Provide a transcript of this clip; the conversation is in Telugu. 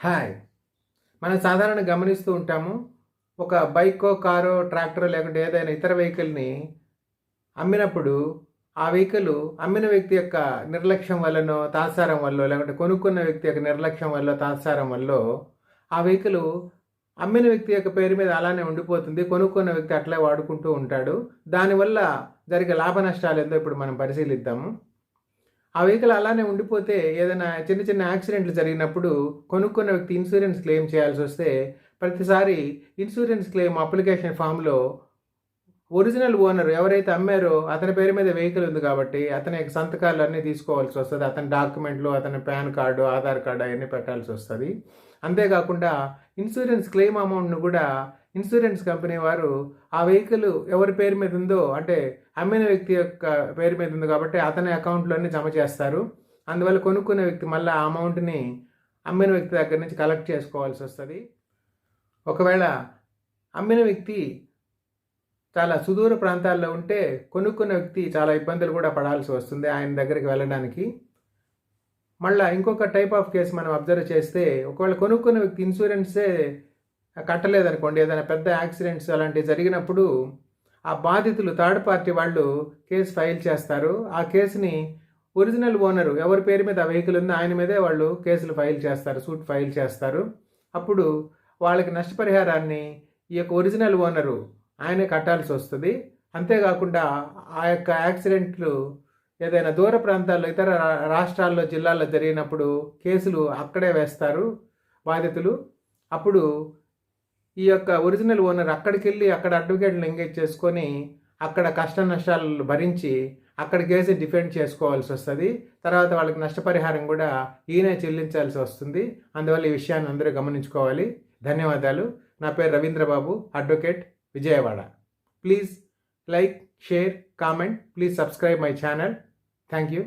హాయ్ మనం సాధారణ గమనిస్తూ ఉంటాము ఒక బైకో కారో ట్రాక్టరో లేకుంటే ఏదైనా ఇతర వెహికల్ని అమ్మినప్పుడు ఆ వెహికల్ అమ్మిన వ్యక్తి యొక్క నిర్లక్ష్యం వల్లనో తాత్సారం వల్ల లేకుంటే కొనుక్కున్న వ్యక్తి యొక్క నిర్లక్ష్యం వల్ల తాత్సారం వల్ల ఆ వెహికల్ అమ్మిన వ్యక్తి యొక్క పేరు మీద అలానే ఉండిపోతుంది. కొనుక్కున్న వ్యక్తి అట్లే వాడుకుంటూ ఉంటాడు. దానివల్ల జరిగే లాభ నష్టాలు ఏందో ఇప్పుడు మనం పరిశీలిద్దాము. ఆ వెహికల్ అలానే ఉండిపోతే ఏదైనా చిన్న చిన్న యాక్సిడెంట్లు జరిగినప్పుడు కొనుక్కున్న వ్యక్తి ఇన్సూరెన్స్ క్లెయిమ్ చేయాల్సి వస్తే ప్రతిసారి ఇన్సూరెన్స్ క్లెయిమ్ అప్లికేషన్ ఫామ్లో ఒరిజినల్ ఓనర్ ఎవరైతే అమ్మారో అతని పేరు మీద వెహికల్ ఉంది కాబట్టి అతని యొక్క సంతకాలు అన్నీ తీసుకోవాల్సి వస్తుంది. అతని డాక్యుమెంట్లు అతని పాన్ కార్డు ఆధార్ కార్డు అవన్నీ పెట్టాల్సి వస్తుంది. అంతేకాకుండా ఇన్సూరెన్స్ క్లెయిమ్ అమౌంట్ను కూడా ఇన్సూరెన్స్ కంపెనీ వారు ఆ వెహికల్ ఎవరి పేరు మీద ఉందో అంటే అమ్మిన వ్యక్తి యొక్క పేరు మీద ఉంది కాబట్టి అతని అకౌంట్లోనే జమ చేస్తారు. అందువల్ల కొనుక్కునే వ్యక్తి మళ్ళీ ఆ అమౌంట్ని అమ్మిన వ్యక్తి దగ్గర నుంచి కలెక్ట్ చేసుకోవాల్సి వస్తుంది. ఒకవేళ అమ్మిన వ్యక్తి చాలా సుదూర ప్రాంతాల్లో ఉంటే కొనుక్కున్న వ్యక్తి చాలా ఇబ్బందులు కూడా పడాల్సి వస్తుంది ఆయన దగ్గరికి వెళ్ళడానికి. మళ్ళీ ఇంకొక టైప్ ఆఫ్ కేసు మనం అబ్జర్వ్ చేస్తే ఒకవేళ కొనుక్కున్న వ్యక్తి ఇన్సూరెన్సే కట్టలేదనుకోండి ఏదైనా పెద్ద యాక్సిడెంట్స్ అలాంటివి జరిగినప్పుడు ఆ బాధితులు థర్డ్ పార్టీ వాళ్ళు కేసు ఫైల్ చేస్తారు. ఆ కేసుని ఒరిజినల్ ఓనరు ఎవరి పేరు మీద ఆ వెహికల్ ఉందో ఆయన మీదే వాళ్ళు కేసులు ఫైల్ చేస్తారు సూట్ ఫైల్ చేస్తారు. అప్పుడు వాళ్ళకి నష్టపరిహారాన్ని ఈ యొక్క ఒరిజినల్ ఓనరు ఆయనే కట్టాల్సి వస్తుంది. అంతేకాకుండా ఆ యొక్క యాక్సిడెంట్లు ఏదైనా దూర ప్రాంతాల్లో ఇతర రాష్ట్రాల్లో జిల్లాల్లో జరిగినప్పుడు కేసులు అక్కడే వేస్తారు బాధితులు. అప్పుడు ఈ యొక్క ఒరిజినల్ ఓనర్ అక్కడికి వెళ్ళి అక్కడ అడ్వకేట్లను ఎంగేజ్ చేసుకొని అక్కడ కష్ట నష్టాలు భరించి అక్కడ కేసు డిఫెండ్ చేసుకోవాల్సి వస్తుంది. తర్వాత వాళ్ళకి నష్టపరిహారం కూడా ఈయనే చెల్లించాల్సి వస్తుంది. అందువల్ల ఈ విషయాన్ని అందరూ గమనించుకోవాలి. ధన్యవాదాలు. నా పేరు Ravindrababu advocate Vijayawada. Please like share comment please subscribe my channel thank you